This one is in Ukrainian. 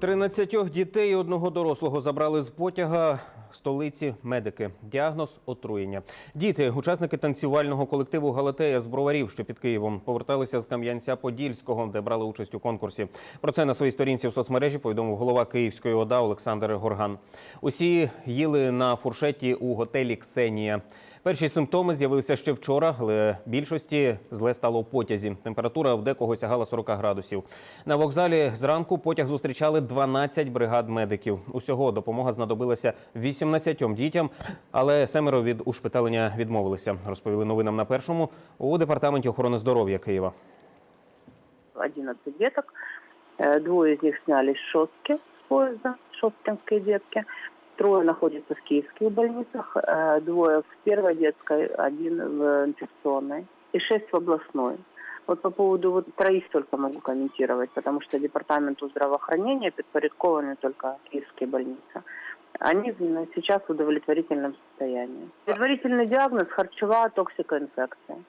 13 дітей і одного дорослого забрали з потяга столиці медики. Діагноз отруєння. Діти, учасники танцювального колективу Галатея з броварів, що під Києвом, поверталися з Кам'янця-Подільського, де брали участь у конкурсі. Про це на своїй сторінці в соцмережі повідомив голова Київської ОДА Олександр Горган. Усі їли на фуршеті у готелі Ксенія. Перші симптоми з'явилися ще вчора, але більшості зле стало в потязі. Температура в декого сягала 40 градусів. На вокзалі зранку потяг зустрічали 12 бригад медиків. Усього допомога знадобилася 18 дітям, але семеро від ушпиталення відмовилися. Розповіли новинам на першому у департаменті охорони здоров'я Києва. 11 деток. Э, Двое из них снялись с шостки с поезда, шосткинские детки. Трое находятся в киевских больницах, э, двое в первой детской, один в инфекционной и шесть в областной. Вот по поводу вот троих только могу комментировать, потому что департаменту здравоохранения подпорядкованы только киевские больницы. Они м, сейчас в удовлетворительном состоянии. Предварительный диагноз – харчевая токсикоинфекция.